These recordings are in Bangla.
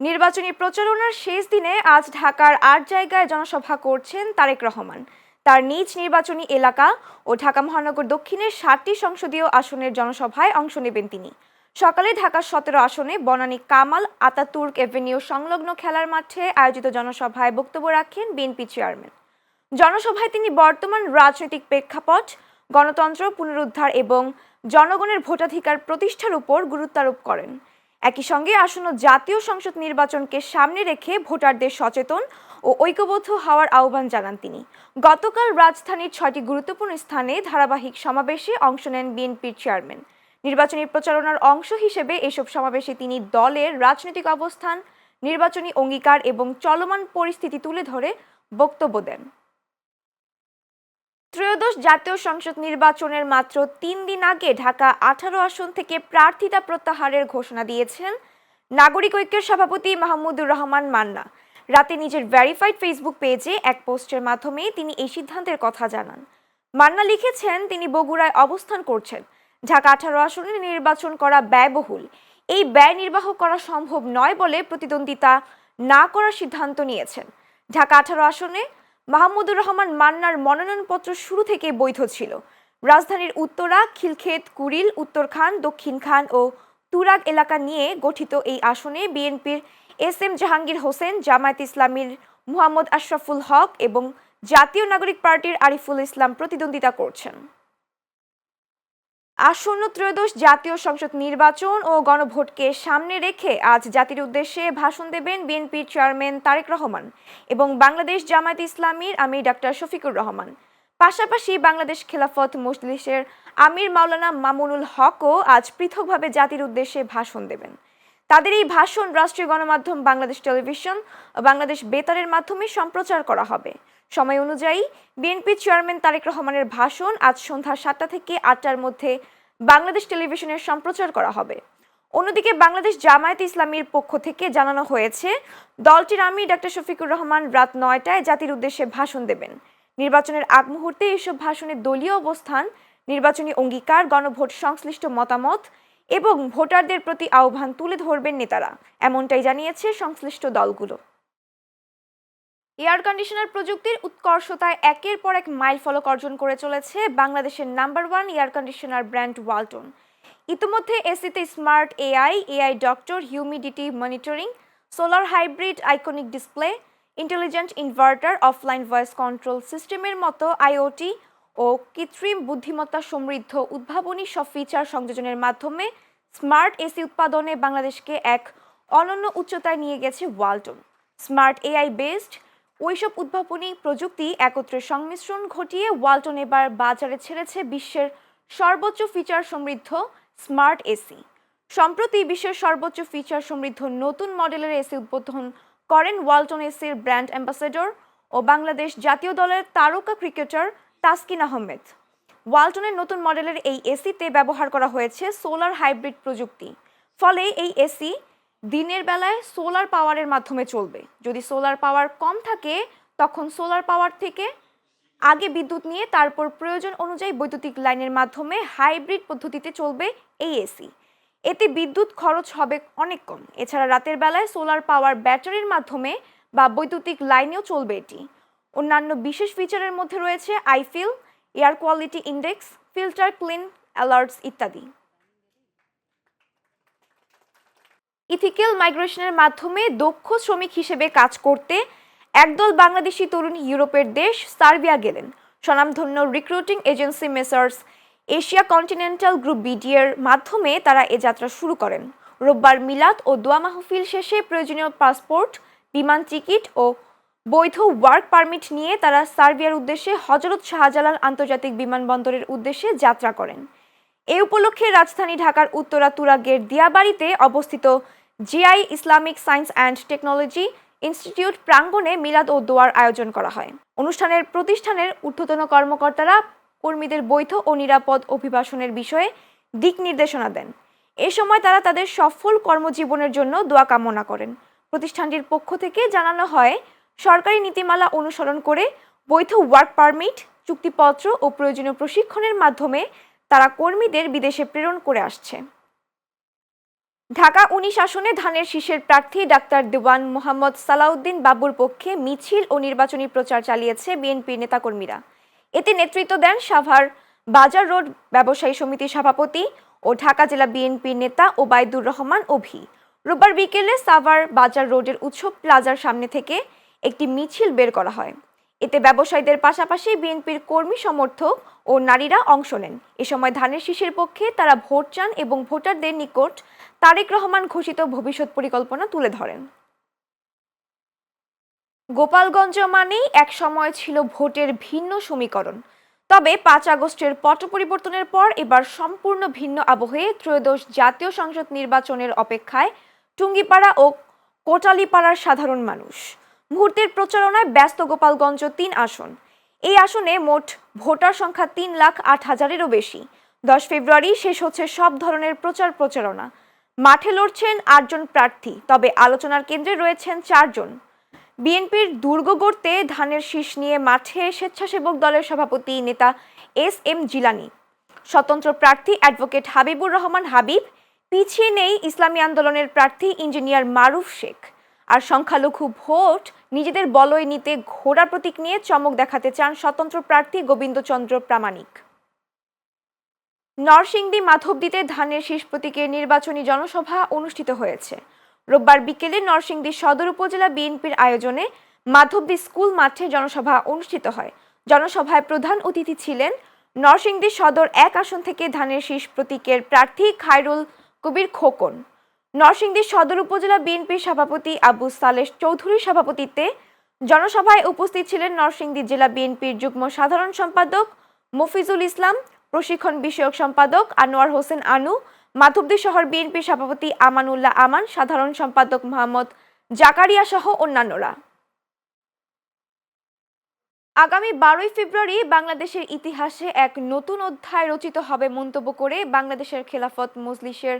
নির্বাচনী প্রচারণার শেষ দিনে আজ ঢাকার আট জায়গায় জনসভা করছেন তারেক রহমান। তার নিজ নির্বাচনী এলাকা ও ঢাকা মহানগর দক্ষিণের ষাটটি সংসদীয় আসনের জনসভায় অংশ নেবেন তিনি। সকালে ঢাকার সতেরো আসনে বনানী কামাল আতাতুর্ক এভিনিউ সংলগ্ন খেলার মাঠে আয়োজিত জনসভায় বক্তব্য রাখেন বিএনপি চেয়ারম্যান। জনসভায় তিনি বর্তমান রাজনৈতিক প্রেক্ষাপট, গণতন্ত্র পুনরুদ্ধার এবং জনগণের ভোটাধিকার প্রতিষ্ঠার উপর গুরুত্বারোপ করেন। একই সঙ্গে আসন্ন জাতীয় সংসদ নির্বাচনকে সামনে রেখে ভোটারদের সচেতন ও ঐক্যবদ্ধ হওয়ার আহ্বান জানান তিনি। গতকাল রাজধানীর ছয়টি গুরুত্বপূর্ণ স্থানে ধারাবাহিক সমাবেশে অংশ নেন বিএনপির চেয়ারম্যান। নির্বাচনী প্রচারণার অংশ হিসেবে এসব সমাবেশে তিনি দলের রাজনৈতিক অবস্থান, নির্বাচনী অঙ্গীকার এবং চলমান পরিস্থিতি তুলে ধরে বক্তব্য দেন। ত্রয়োদশ জাতীয় সংসদ নির্বাচনের মাত্র তিন দিন আগে ঢাকা আঠারো আসন থেকে প্রার্থিতা প্রত্যাহারের ঘোষণা দিয়েছেন নাগরিক ঐক্যের সভাপতি মাহমুদুর রহমান মান্না। রাতে নিজের ভেরিফাইড ফেসবুক পেজে এক পোস্টের মাধ্যমে তিনি এই সিদ্ধান্তের কথা জানান। মান্না লিখেছেন, তিনি বগুড়ায় অবস্থান করছেন। ঢাকা আঠারো আসনে নির্বাচন করা ব্যয়বহুল। এই ব্যয় নির্বাহ করা সম্ভব নয় বলে প্রতিদ্বন্দ্বিতা না করার সিদ্ধান্ত নিয়েছেন। ঢাকা আঠারো আসনে মাহমুদুর রহমান মান্নার মনোনয়নপত্র শুরু থেকে বৈধ ছিল। রাজধানীর উত্তরা, খিলক্ষেত, কুড়িল, উত্তরখান, দক্ষিণ খান ও তুরাগ এলাকা নিয়ে গঠিত এই আসনে বিএনপির এস এম জাহাঙ্গীর হোসেন, জামায়াত ইসলামীর মুহাম্মদ আশরাফুল হক এবং জাতীয় নাগরিক পার্টির আরিফুল ইসলাম প্রতিদ্বন্দ্বিতা করছেন। আসন্ন ত্রয়োদশ জাতীয় সংসদ নির্বাচন ও গণভোটকে সামনে রেখে আজ জাতির উদ্দেশ্যে ভাষণ দেবেন বিএনপির চেয়ারম্যান তারেক রহমান এবং বাংলাদেশ জামায়াত ইসলামীর আমির ডাক্তার শফিকুর রহমান। পাশাপাশি বাংলাদেশ খেলাফত মজলিসের আমির মাওলানা মামুনুল হকও আজ পৃথকভাবে জাতির উদ্দেশ্যে ভাষণ দেবেন। তাদের এই ভাষণ রাষ্ট্রীয় গণমাধ্যম বাংলাদেশ টেলিভিশন ও বাংলাদেশ বেতারের মাধ্যমে সম্প্রচার করা হবে। সময় অনুযায়ী বিএনপি চেয়ারম্যান তারেক রহমানের ভাষণ আজ সন্ধ্যা সাতটা থেকে আটটার মধ্যে বাংলাদেশ টেলিভিশনের সম্প্রচার করা হবে। অন্যদিকে বাংলাদেশ জামায়াত ইসলামীর পক্ষ থেকে জানানো হয়েছে, দলটির আমি ডাক্তার শফিকুর রহমান রাত নয়টায় জাতির উদ্দেশ্যে ভাষণ দেবেন। নির্বাচনের আগ মুহূর্তে এসব ভাষণে দলীয় অবস্থান, নির্বাচনী অঙ্গীকার, গণভোট সংশ্লিষ্ট মতামত এবং ভোটারদের প্রতি আহ্বান তুলে ধরবেন নেতারা, এমনটাই জানিয়েছে সংশ্লিষ্ট দলগুলো। এয়ার কন্ডিশনার প্রযুক্তির উৎকর্ষতায় একের পর এক মাইল ফলক অর্জন করে চলেছে বাংলাদেশের number one air conditioner brand Walton. ইতিমধ্যে এসিতে smart AI AI doctor, humidity monitoring, solar hybrid iconic display, intelligent inverter, offline voice control সিস্টেমের মতো আইওটি ও কৃত্রিম বুদ্ধিমত্তা সমৃদ্ধ উদ্ভাবনী সব ফিচার সংযোজনের মাধ্যমে স্মার্ট এসি উৎপাদনে বাংলাদেশকে এক অনন্য উচ্চতায় নিয়ে গেছে ওয়ালটন। স্মার্ট এআই বেসড ওইসব উদ্ভাবনী প্রযুক্তি একত্রে সংমিশ্রণ ঘটিয়ে ওয়ালটন এবার বাজারে ছেড়েছে বিশ্বের সর্বোচ্চ ফিচার সমৃদ্ধ স্মার্ট এসি। সম্প্রতি বিশ্বের সর্বোচ্চ ফিচার সমৃদ্ধ নতুন মডেলের এসি উদ্বোধন করেন ওয়ালটন এসির ব্র্যান্ড অ্যাম্বাসেডর ও বাংলাদেশ জাতীয় দলের তারকা ক্রিকেটার তাসকিন আহমেদ। ওয়ালটনের নতুন মডেলের এই এসিতে ব্যবহার করা হয়েছে সোলার হাইব্রিড প্রযুক্তি। ফলে এই এসি দিনের বেলায় সোলার পাওয়ারের মাধ্যমে চলবে। যদি সোলার পাওয়ার কম থাকে, তখন সোলার পাওয়ার থেকে আগে বিদ্যুৎ নিয়ে তারপর প্রয়োজন অনুযায়ী বৈদ্যুতিক লাইনের মাধ্যমে হাইব্রিড পদ্ধতিতে চলবে এই এসি এতে বিদ্যুৎ খরচ হবে অনেক কম। এছাড়া রাতের বেলায় সোলার পাওয়ার ব্যাটারির মাধ্যমে বা বৈদ্যুতিক লাইনেও চলবে এটি। অন্যান্য বিশেষ ফিচারের মধ্যে রয়েছে Eiffel air quality index filter clean alerts ইত্যাদি। ইথিক্যাল মাইগ্রেশনের মাধ্যমে দক্ষ শ্রমিক হিসেবে কাজ করতে একদল বাংলাদেশি তরুণ ইউরোপের দেশ সার্বিয়া গেলেন। স্বনামধন্য recruiting agency messrs Asia Continental Group বিডিএর মাধ্যমে তারা এ যাত্রা শুরু করেন। রোববার মিলাদ ও দোয়া মাহফিল শেষে প্রয়োজনীয় পাসপোর্ট, বিমান টিকিট ও বৈধ ওয়ার্ক পারমিট নিয়ে তারা সার্বিয়ার উদ্দেশ্যে হজরত শাহজালাল আন্তর্জাতিক বিমানবন্দরের উদ্দেশ্যে যাত্রা করেন। এ উপলক্ষে রাজধানী ঢাকার উত্তরা তুরাগের দিয়াবাড়িতে অবস্থিত G I Islamic science and technology institute প্রাঙ্গণে মিলাদ ও দোয়ার আয়োজন করা হয়। অনুষ্ঠানের প্রতিষ্ঠানের ঊর্ধ্বতন কর্মকর্তারা কর্মীদের বৈধ ও নিরাপদ অভিবাসনের বিষয়ে দিক নির্দেশনা দেন। এ সময় তারা তাদের সফল কর্মজীবনের জন্য দোয়া কামনা করেন। প্রতিষ্ঠানটির পক্ষ থেকে জানানো হয়, সরকারি নীতিমালা অনুসরণ করে বৈধ ওয়ার্ক পারমিট, চুক্তিপত্র ও প্রয়োজনীয় প্রশিক্ষণের মাধ্যমে তারা কর্মীদের বিদেশে প্রেরণ করে আসছে। ঢাকা উনিশ আসনে ধানের শীষের প্রার্থী ডাক্তার দেওয়ান মোহাম্মদ সালাউদ্দিন বাবুর পক্ষে মিছিল ও নির্বাচনী প্রচার চালিয়েছে বিএনপির নেতাকর্মীরা। এতে নেতৃত্ব দেন সাভার বাজার রোড ব্যবসায়ী সমিতির সভাপতি ও ঢাকা জেলা বিএনপির নেতা ওবায়দুর রহমান অভি। রোববার বিকেলে সাভার বাজার রোডের উৎসব প্লাজার সামনে থেকে একটি মিছিল বের করা হয়। এতে ব্যবসায়ীদের পাশাপাশি বিএনপির কর্মী সমর্থক ও নারীরা অংশ নেন। এ সময় ধানের শীষের পক্ষে তারা ভোট চান এবং ভোটারদের নিকট তারেক রহমান ঘোষিত ভবিষ্যৎ পরিকল্পনা তুলে ধরেন। গোপালগঞ্জ মানেই এক সময় ছিল ভোটের ভিন্ন সমীকরণ। তবে পাঁচ আগস্টের পট পরিবর্তনের পর এবার সম্পূর্ণ ভিন্ন আবহে ত্রয়োদশ জাতীয় সংসদ নির্বাচনের অপেক্ষায় টুঙ্গিপাড়া ও কোটালিপাড়ার সাধারণ মানুষ। মুহূর্তের প্রচারণায় ব্যস্ত গোপালগঞ্জ তিন আসন। এই আসনে মোট ভোটার সংখ্যা তিন লাখ আট হাজারেরও বেশি। দশ ফেব্রুয়ারি শেষ হচ্ছে সব ধরনের প্রচার প্রচারণা। মাঠে লড়ছেন আটজন প্রার্থী, তবে আলোচনার কেন্দ্রে রয়েছেন চারজন। বিএনপির দুর্গ গড়তে ধানের শীষ নিয়ে মাঠে স্বেচ্ছাসেবক দলের সভাপতি নেতা এস এম জিলানি। স্বতন্ত্র প্রার্থী অ্যাডভোকেট হাবিবুর রহমান হাবিব, পিছিয়ে নেই ইসলামী আন্দোলনের প্রার্থী ইঞ্জিনিয়ার মারুফ শেখ। আর সংখ্যালঘু ভোট নিজেদের বলয় নিতে ঘোড়া প্রতীক নিয়ে চমক দেখাতে চান স্বতন্ত্র প্রার্থী গোবিন্দচন্দ্র প্রামাণিক। নরসিংদী মাধবদীতে ধানের শীষ প্রতীকের নির্বাচনী জনসভা অনুষ্ঠিত হয়েছে। রোববার বিকেলে নরসিংদী সদর উপজেলা বিএনপির আয়োজনে মাধবদী স্কুল মাঠে জনসভা অনুষ্ঠিত হয়। জনসভায় প্রধান অতিথি ছিলেন নরসিংদী সদর এক আসন থেকে ধানের শীষ প্রতীকের প্রার্থী খায়রুল কবির খোকন। নরসিংদী সদর উপজেলা বিএনপির সভাপতি আবু সালেহ চৌধুরীর সভাপতিত্বে জনসভায় উপস্থিত ছিলেন নরসিংদী জেলা বিএনপির যুগ্ম সাধারণ সম্পাদক মফিজুল ইসলাম, প্রশিক্ষণ বিষয়ক সম্পাদক আনোয়ার হোসেন আনু, মাধবদী শহর বিএনপির সভাপতি আমানুল্লাহ আমান, সাধারণ সম্পাদক মোহাম্মদ জাকারিয়া সহ অন্যান্যরা। আগামী বারোই ফেব্রুয়ারি বাংলাদেশের ইতিহাসে এক নতুন অধ্যায় রচিত হবে মন্তব্য করে বাংলাদেশের খেলাফত মজলিসের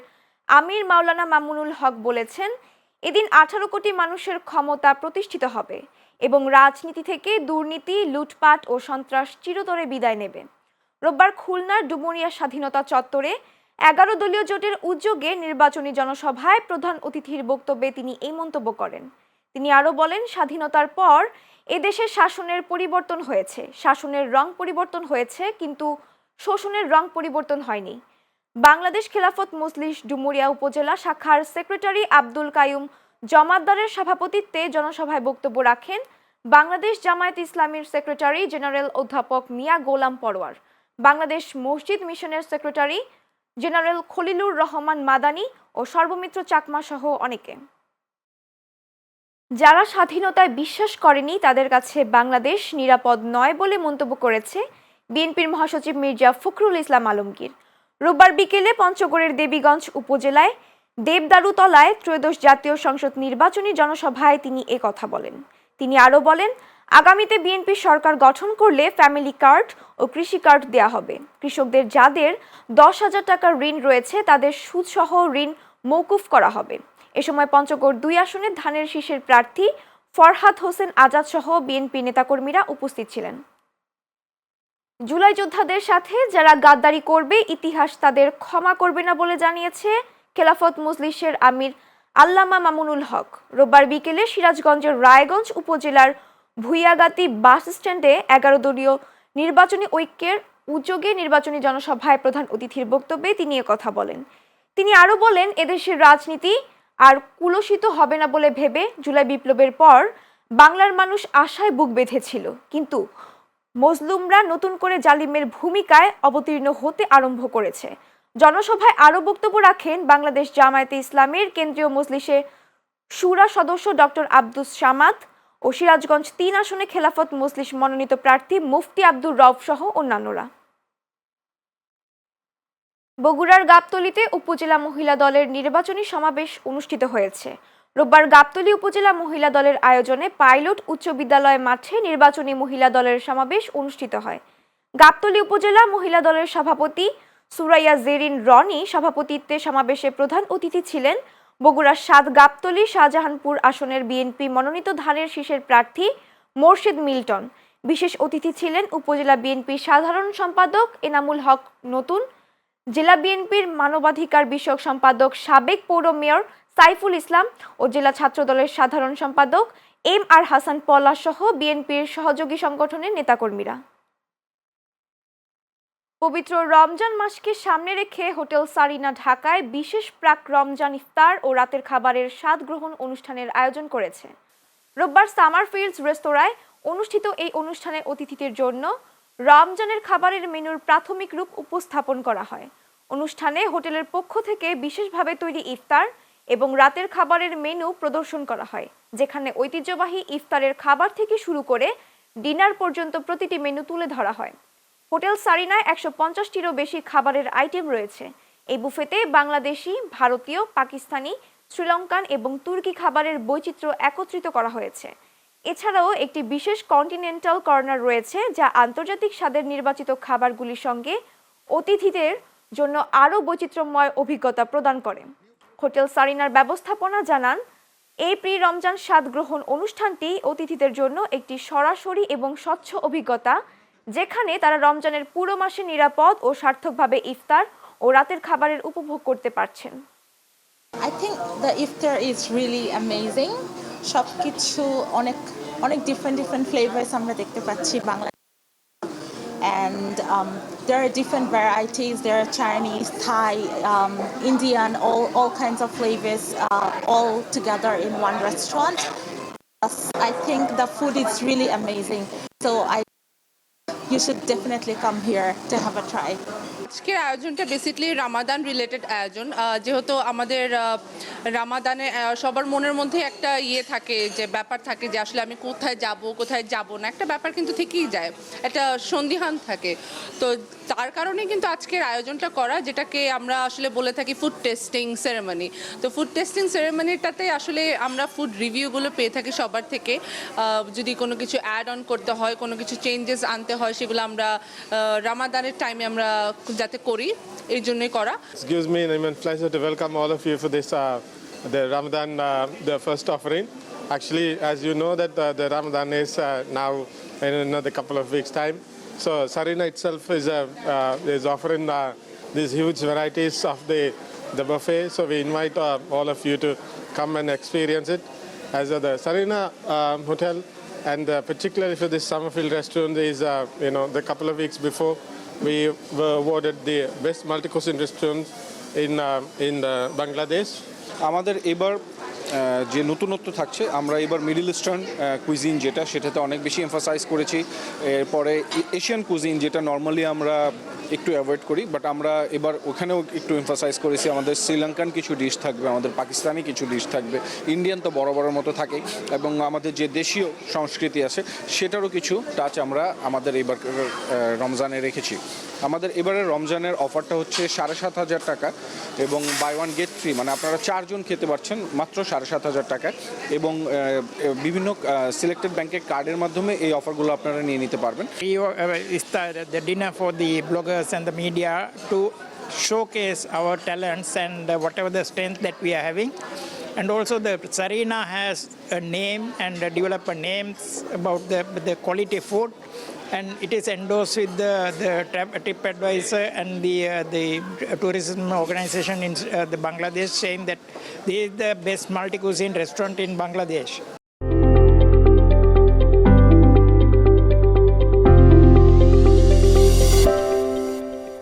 আমির মাওলানা মামুনুল হক বলেছেন, এদিন আঠারো কোটি মানুষের ক্ষমতা প্রতিষ্ঠিত হবে এবং রাজনীতি থেকে দুর্নীতি, লুটপাট ও সন্ত্রাস চিরতরে বিদায় নেবে। রোববার খুলনার ডুমুরিয়া স্বাধীনতা চত্বরে এগারো দলীয় জোটের উদ্যোগে নির্বাচনী জনসভায় প্রধান অতিথির বক্তব্যে তিনি এই মন্তব্য করেন। তিনি আরও বলেন, স্বাধীনতার পর এদেশের শাসনের পরিবর্তন হয়েছে। শাসনের রং পরিবর্তন হয়েছে, কিন্তু শোষণের রং পরিবর্তন হয়নি। বাংলাদেশ খেলাফত মজলিস ডুমুরিয়া উপজেলা শাখার সেক্রেটারি আব্দুল কায়ুম জমাদ্দারের সভাপতিত্বে জনসভায় বক্তব্য রাখেন বাংলাদেশ জামায়াত ইসলামীর সেক্রেটারি জেনারেল অধ্যাপক মিয়া গোলাম পরোয়ার, বাংলাদেশ মসজিদ মিশনের সেক্রেটারি জেনারেল খলিলুর রহমান মাদানি ও সর্বমিত্র চাকমা সহ অনেকে। যারা স্বাধীনতায় বিশ্বাস করেনি, তাদের কাছে বাংলাদেশ নিরাপদ নয় বলে মন্তব্য করেছে বিএনপির মহাসচিব মির্জা ফখরুল ইসলাম আলমগীর। রোববার বিকেলে পঞ্চগড়ের দেবীগঞ্জ উপজেলায় দেবদারুতলায় ত্রয়োদশ জাতীয় সংসদ নির্বাচনী জনসভায় তিনি এ কথা বলেন। তিনি আরও বলেন, আগামীতে বিএনপি সরকার গঠন করলে ফ্যামিলি কার্ড ও কৃষি কার্ড দেওয়া হবে। কৃষকদের যাদের দশ হাজার টাকার ঋণ রয়েছে, তাদের সুদসহ ঋণ মৌকুফ করা হবে। এ সময় পঞ্চগড় দুই আসনে ধানের শীষের প্রার্থী ফরহাদ হোসেন আজাদ সহ বিএনপি নেতাকর্মীরা উপস্থিত ছিলেন। জুলাই যোদ্ধাদের সাথে যারা গাদ্দারি করবে, ইতিহাস তাদের ক্ষমা করবে না বলে জানিয়েছে খেলাফত মজলিসের আমির আল্লামা মামুনুল হক। রোববার বিকেলে সিরাজগঞ্জের রায়গঞ্জ উপজেলার ভুইয়াগাতি বাস স্ট্যান্ডে এগারো দলীয় নির্বাচনী ঐক্যের উদ্যোগে নির্বাচনী জনসভায় প্রধান অতিথির বক্তব্যে তিনি কথা বলেন। তিনি আরও বলেন, এদেশের রাজনীতি আর কুলসিত হবে না বলে ভেবে জুলাই বিপ্লবের পর বাংলার মানুষ আশায় বুক বেঁধেছিল। কিন্তু মজলুমরা নতুন করে জালিমের ভূমিকায় অবতীর্ণ হতে আরম্ভ করেছে। জনসভায় আরও বক্তব্য রাখেন বাংলাদেশ জামায়াতে ইসলামের কেন্দ্রীয় মজলিসে সুরা সদস্য ডক্টর আব্দুস সামাদ ও সিরাজগঞ্জ তিন আসনে খেলাফত মজলিস মনোনীত প্রার্থী মুফতি আব্দুর রব সহ অন্যান্যরা। বগুড়ার গাবতলীতে উপজেলা মহিলা দলের নির্বাচনী সমাবেশ অনুষ্ঠিত হয়েছে। রোববার গাবতলী উপজেলা মহিলা দলের আয়োজনে পাইলট উচ্চ বিদ্যালয় মাঠে নির্বাচনী মহিলা দলের সমাবেশ অনুষ্ঠিত হয়। গাবতলী উপজেলা মহিলা দলের সভাপতি সুরাইয়া জেরিন রনি সভাপতিত্বে সমাবেশে প্রধান অতিথি ছিলেন বগুড়ার সাত গাবতলী শাহজাহানপুর আসনের বিএনপি মনোনীত ধানের শীষের প্রার্থী মোর্শেদ মিল্টন। বিশেষ অতিথি ছিলেন উপজেলা বিএনপি সাধারণ সম্পাদক এনামুল হক নতুন, জেলা বিএনপির মানবাধিকার বিষয়ক সম্পাদক সাবেক পৌর মেয়র সাইফুল ইসলাম ও জেলা ছাত্রদলের সাধারণ সম্পাদক এম আর হাসান পল্লা সহ বিএনপির সহযোগী সংগঠনের নেতাকর্মীরা। পবিত্র রমজান মাসকে সামনে রেখে হোটেল সারিনা ঢাকায় বিশেষ প্রাক রমজান ইফতার ও রাতের খাবারের স্বাদ গ্রহণ অনুষ্ঠানের আয়োজন করেছে। রোববার সামার ফিল্ডস রেস্তোরাঁয় অনুষ্ঠিত এই অনুষ্ঠানে অতিথিদের জন্য রমজানের খাবারের মেনুর প্রাথমিক রূপ উপস্থাপন করা হয়। অনুষ্ঠানে হোটেলের পক্ষ থেকে বিশেষভাবে তৈরি ইফতার এবং রাতের খাবারের মেনু প্রদর্শন করা হয়, যেখানে ঐতিহ্যবাহী ইফতারের খাবার থেকে শুরু করে ডিনার পর্যন্ত প্রতিটি মেনু তুলে ধরা হয়। হোটেল সারিনায় একশো পঞ্চাশটিরও বেশি খাবারের আইটেম রয়েছে। এই বুফেতে বাংলাদেশি, ভারতীয়, পাকিস্তানি, শ্রীলঙ্কান এবং তুর্কি খাবারের বৈচিত্র্য একত্রিত করা হয়েছে। এছাড়াও একটি বিশেষ কন্টিনেন্টাল কর্নার রয়েছে, যা আন্তর্জাতিক স্বাদের নির্বাচিত খাবারগুলির সঙ্গে অতিথিদের জন্য আরও বৈচিত্র্যময় অভিজ্ঞতা প্রদান করে। হোটেল সারিনার ব্যবস্থাপনা জানান এই প্রি রমজান স্বাদ গ্রহণ অনুষ্ঠানটি অতিথিদের জন্য একটি সরাসরি এবং স্বচ্ছ অভিজ্ঞতা, যেখানে তারা রমজানের পুরো মাসে নিরাপদ ও সার্থকভাবে ইফতার ও রাতের খাবারের উপভোগ করতে পারছেন I think the iftar is really amazing. সব কিছু অনেক অনেক ডিফারেন্ট ডিফারেন্ট ফ্লেভার্স আমরা দেখতে পাচ্ছি Bangla and um, there are different varieties. There are Chinese, Thai, um, Indian, all, all kinds of flavors uh, all together in one restaurant. I think the food is really amazing. So I, should definitely come here to have a try. আজকের আয়োজনটা বেসিকলি রামাদান রিলেটেড আয়োজন। যেহেতু আমাদের রামাদানে সবার মনের মধ্যে একটা ইয়ে থাকে, যে ব্যাপার থাকে যে আসলে আমি কোথায় যাব কোথায় যাব না, একটা ব্যাপার কিন্তু থেকেই যায়। একটা সন্দিহান থাকে। তো তার কারণে কিন্তু আজকের আয়োজনটা করা, যেটাকে আমরা আসলে বলে থাকি ফুড টেস্টিং সেরেমনি তো ফুড টেস্টিং সেরেমনিটাতে আসলে আমরা ফুড রিভিউগুলো পেয়ে থাকি সবার থেকে। যদি কোনো কিছু অ্যাড অন করতে হয়, কোনো কিছু চেঞ্জেস আনতে হয় সেগুলো আমরা আহ, রামাদানের টাইমে আমরা যাতে করি এই জন্যই করা It gives me an immense pleasure to welcome all of you for this, uh, the Ramadan, uh, the first offering. Actually, as you know, that uh, the Ramadan is uh, now in another couple of weeks' time. So Sarina itself is uh, uh, is offering uh, these huge varieties of the the buffet. So we invite uh, all of you to come and experience it. As uh, the Sarina um, Hotel, and uh, particularly for this Summerfield restaurant, is uh, you know the couple of weeks before we were awarded the best multi-cuisine restaurant in uh, in uh, Bangladesh. আমাদের এবার যে নতুনত্ব থাকছে আমরা এবার মিডল ইস্টার্ন কুইজিন যেটা সেটাতে অনেক বেশি এমফাসাইজ করেছি এরপরে এশিয়ান কুইজিন যেটা নর্মালি আমরা একটু অ্যাভয়েড করি বাট আমরা এবার ওখানেও একটু এমফাসাইজ করেছি আমাদের শ্রীলঙ্কান কিছু ডিশ থাকবে আমাদের পাকিস্তানি কিছু ডিশ থাকবে। ইন্ডিয়ান তো বড় বড় মতো থাকে এবং আমাদের যে দেশীয় সংস্কৃতি আছে সেটারও কিছু টাচ আমরা আমাদের এবার রমজানে রেখেছি। আমাদের এবারের রমজানের অফারটা হচ্ছে সাড়ে সাত হাজার টাকা এবং বাই ওয়ান গেট ফ্রি মানে আপনারা চারজন খেতে পারছেন মাত্র সাড়ে সাত হাজার টাকা এবং বিভিন্ন সিলেক্টেড ব্যাংকের কার্ডের মাধ্যমে এই অফারগুলো আপনারা নিয়ে নিতে পারবেন। We uh, start the and the media to showcase our talents and whatever the strength that we are having. And also the Sarina has a name and develop a names about the, the quality food. And it is endorsed with the, the Trip- TripAdvisor and the, uh, the tourism organization in uh, the Bangladesh saying that this is the best multi-cuisine restaurant in Bangladesh.